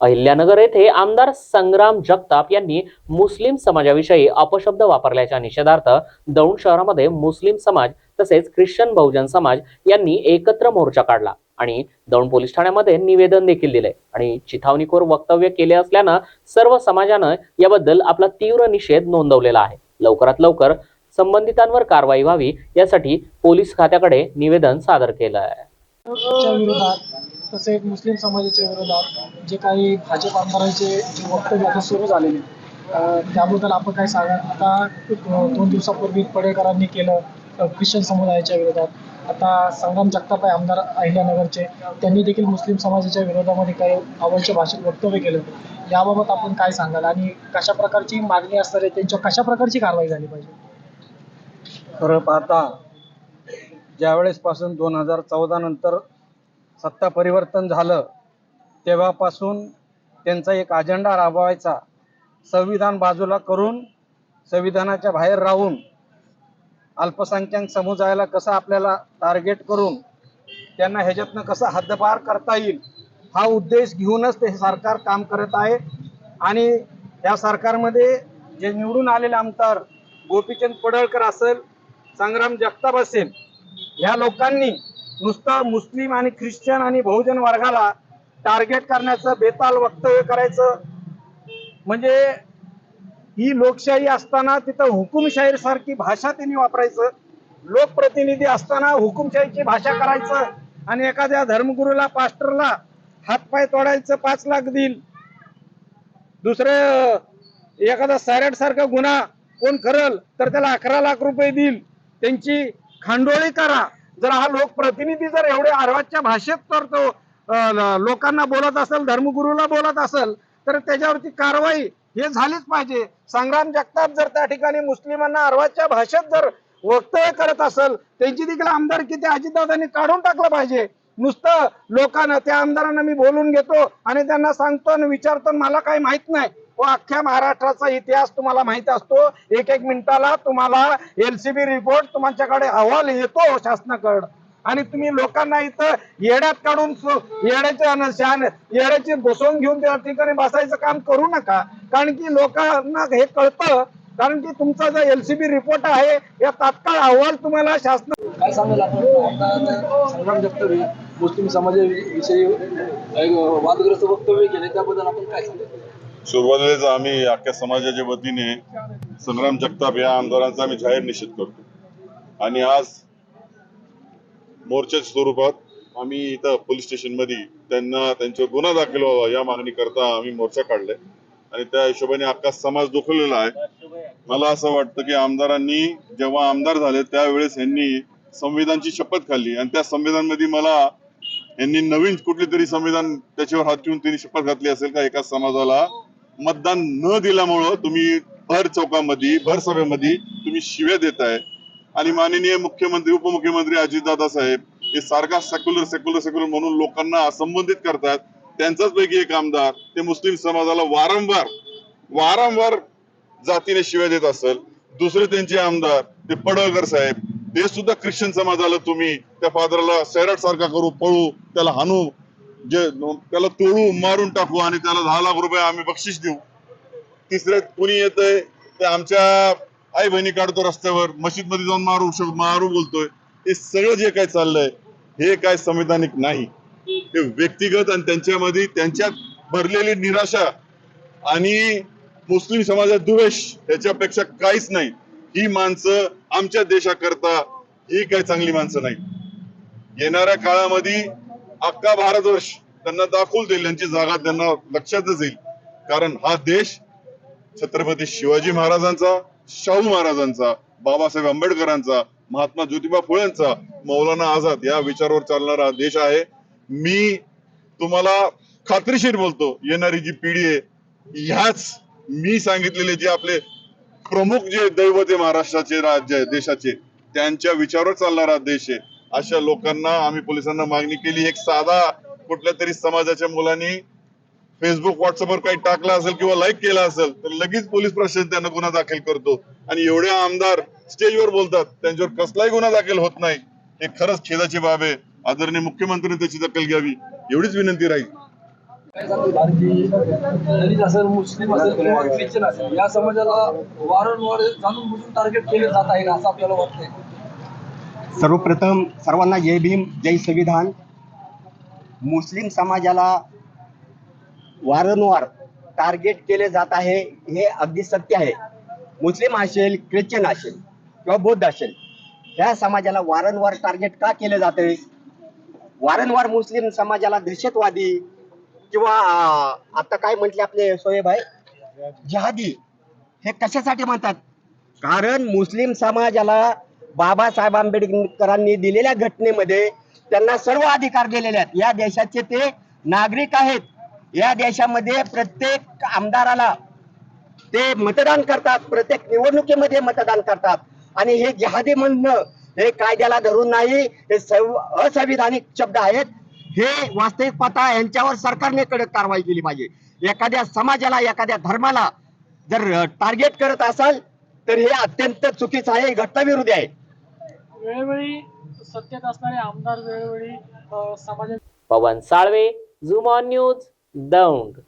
अहिल्यानगर येथे आमदार संग्राम जगताप यांनी मुस्लिम समाजाविषयी अपशब्द वापरल्याच्या निषेधार्थ दौंड शहरामध्ये मुस्लिम समाज तसेच ख्रिश्चन बहुजन समाज यांनी एकत्र मोर्चा काढला आणि दौंड पोलीस ठाण्यामध्ये निवेदन देखील दिले. आणि चिथावणीखोर वक्तव्य केले असल्यानं सर्व समाजानं याबद्दल आपला तीव्र निषेध नोंदवलेला आहे. लवकरात लवकर संबंधितांवर कारवाई व्हावी यासाठी पोलीस खात्याकडे निवेदन सादर केलं आहे तसेच मुस्लिम समाजाच्या विरोधात जे काही भाजप आमदारांचे जे वक्तव्य आता सुरू झालेले त्याबद्दल आपण काय सांगा आता दोन दिवसापूर्वी पडेकरांनी केलं ख्रिश्चन समुदायाच्या विरोधात. आता संग्राम जगताप आहे आमदार अहिल्यानगरचे त्यांनी देखील मुस्लिम समाजाच्या विरोधामध्ये काही आवडचे भाषेत वक्तव्य केलं. याबाबत आपण काय सांगाल? आणि कशा प्रकारची मागणी असणार आहे त्यांच्या कशा प्रकारची कारवाई झाली पाहिजे? खरं पाहता ज्यावेळेस पासून दोन हजार चौदा नंतर सत्ता परिवर्तन झालं तेव्हापासून त्यांचा एक अजेंडा राबवायचा. संविधान बाजूला करून संविधानाच्या बाहेर राहून अल्पसंख्याक समुदायाला कसं आपल्याला टार्गेट करून त्यांना ह्याच्यातनं कसं हद्दपार करता येईल हा उद्देश घेऊनच ते सरकार काम करत आहे. आणि या सरकारमध्ये जे निवडून आलेले आमदार गोपीचंद पडळकर असेल संग्राम जगताप असेल ह्या लोकांनी नुसतं मुस्लिम आणि ख्रिश्चन आणि बहुजन वर्गाला टार्गेट करण्याचं बेताल वक्तव्य करायचं. म्हणजे ही लोकशाही असताना तिथं हुकुमशाहीर सारखी भाषा त्यांनी वापरायचं. लोकप्रतिनिधी असताना हुकुमशाहीची भाषा करायचं आणि एखाद्या धर्मगुरूला पास्टरला हातपाय तोडायचं पाच लाख देईल. दुसरं एखादा सॅरेट सारखा गुन्हा कोण करल तर त्याला अकरा लाख रुपये देईल. त्यांची खांडोळी करा. जर हा लोकप्रतिनिधी जर एवढे आरवाच्या भाषेत तर तो लोकांना बोलत असेल धर्मगुरूला बोलत असेल तर त्याच्यावरती कारवाई हे झालीच पाहिजे. संग्राम जगताप जर त्या ठिकाणी मुस्लिमांना अरवाच्या भाषेत जर वक्तव्य करत असेल त्यांची देखील आमदार किती अजितदादांनी काढून टाकलं पाहिजे. नुसतं लोकांना त्या आमदारांना मी बोलून घेतो आणि त्यांना सांगतो आणि विचारतो मला काही माहीत नाही. व अख्ख्या महाराष्ट्राचा इतिहास तुम्हाला माहीत असतो. एक एक मिनिटाला तुम्हाला एलसीबी रिपोर्ट तुमच्याकडे अहवाल येतो शासनाकडं. आणि तुम्ही लोकांना इथं येड्यात काढून येड्याच्या शान येड्याची घुसवून घेऊन त्या ठिकाणी बसायचं काम करू नका. कारण की लोकांना हे कळतं. कारण की तुमचा जो एलसीबी रिपोर्ट आहे या तात्काळ अहवाल तुम्हाला शासन काय सांगाल आपण? संग्राम मुस्लिम समाजाविषयी वादग्रस्त वक्तव्य केले त्याबद्दल आपण काय सांगाल? सुरुवातीलाच आम्ही अख्ख्या समाजाच्या वतीने संग्राम जगताप या आमदारांचा आम्ही जाहीर निषेध करतो. आणि आज मोर्चाच्या स्वरूपात आम्ही इथं पोलीस स्टेशनमध्ये त्यांना त्यांच्यावर गुन्हा दाखल व्हावा या मागणी करता आम्ही मोर्चा काढलाय. आणि त्या हिशोबाने अख्खा समाज दुखलेला आहे. मला असं वाटतं की आमदारांनी जेव्हा आमदार झाले त्यावेळेस यांनी संविधानची शपथ खाल्ली. आणि त्या संविधानमध्ये मला यांनी नवीन कुठली तरी संविधान त्याच्यावर हात घेऊन त्यांनी शपथ घातली असेल का एका समाजाला मतदान न दिल्यामुळं तुम्ही भर चौकामध्ये भर सभेमध्ये तुम्ही शिव्या देताय. आणि माननीय मुख्यमंत्री उपमुख्यमंत्री अजितदादा साहेब हे सारखा सेक्युलर सेक्युलर सेक्युलर म्हणून लोकांना असंबंधित करतात. त्यांचाच पैकी एक आमदार ते मुस्लिम समाजाला वारंवार वारंवार जातीने शिव्या देत असेल. दुसरे त्यांचे आमदार ते पडळकर साहेब ते सुद्धा ख्रिश्चन समाजाला तुम्ही त्या फादरला सैराट सारखा करू पळू त्याला हाणू जे त्याला तोडू मारून टाकू आणि त्याला दहा लाख रुपये आम्ही बक्षीस देऊ. तिसरे कुणी येतंय ते आमच्या आई बहिणी काढतो रस्त्यावर मशीदमध्ये जाऊन मारू शक- मारू बोलतोय. हे सगळं जे काय चाललंय हे काय संविधानिक नाही. हे व्यक्तिगत आणि त्यांच्यामध्ये त्यांच्यात भरलेली निराशा आणि मुस्लिम समाजात द्वेष याच्यापेक्षा काहीच नाही. ही माणसं आमच्या देशाकरता ही काही चांगली माणसं नाही. येणाऱ्या काळामध्ये अख्खा भारतवर्ष त्यांना दाखवून देईल यांची जागा त्यांना लक्षातच येईल. कारण हा देश छत्रपती शिवाजी महाराजांचा शाहू महाराजांचा बाबासाहेब आंबेडकरांचा महात्मा ज्योतिबा फुलेंचा मौलाना आझाद या विचारावर चालणारा देश आहे. मी तुम्हाला खात्रीशीर बोलतो येणारी जी पिढी आहे ह्याच मी सांगितलेले जे आपले प्रमुख जे दैवत आहे महाराष्ट्राचे राज्य आहे देशाचे त्यांच्या विचारावर चालणारा देश आहे. अशा लोकांना आम्ही पोलिसांना मागणी केली. एक साधा कुठल्या तरी समाजाच्या मुलांनी फेसबुक व्हॉट्सअपवर काही टाकला असेल किंवा लाईक केलं असेल तर लगेच पोलीस प्रशासन त्यांना गुन्हा दाखल करतो. आणि एवढे आमदार स्टेजवर बोलतात त्यांच्यावर कसलाही गुन्हा दाखल होत नाही. हे खरंच खेदाची बाब आहे. आदरणीय मुख्यमंत्र्यांनी त्याची दखल घ्यावी एवढीच विनंती राहील. मुस्लिम असेल किंवा ख्रिश्चन असेल या समाजाला वारंवार जाणून बुजून टार्गेट केले जात आहे असं आपल्याला वाटतंय? सर्वप्रथम सर्वांना जय भीम जय संविधान. मुस्लिम समाजाला वारंवार टार्गेट केले जात आहे हे अगदी सत्य आहे. मुस्लिम असेल ख्रिश्चन असेल किंवा बौद्ध असेल या समाजाला वारंवार टार्गेट का केले जाते? वारंवार मुस्लिम समाजाला दहशतवादी किंवा आता काय म्हटले आपले सोहेब आहे जिहादी. हे कशासाठी म्हणतात? कारण मुस्लिम समाजाला बाबासाहेब आंबेडकरांनी दिलेल्या घटनेमध्ये त्यांना सर्व अधिकार दिलेले आहेत. या देशाचे ते नागरिक आहेत. या देशामध्ये प्रत्येक आमदाराला ते मतदान करतात. प्रत्येक निवडणुकीमध्ये मतदान करतात. आणि हे जहादी म्हणणं हे कायद्याला धरून नाही हे सं- असंविधानिक शब्द आहेत. हे वास्तविक पाहता यांच्यावर सरकारने कडक कारवाई केली पाहिजे. एखाद्या समाजाला एखाद्या धर्माला जर टार्गेट करत असाल तर हे अत्यंत चुकीचं आहे घटनाविरोधी आहे. वेळोवेळी सत्तेत असणारे आमदार वेळोवेळी समाजात पवन साळवे झुमॉन न्यूज दौंड.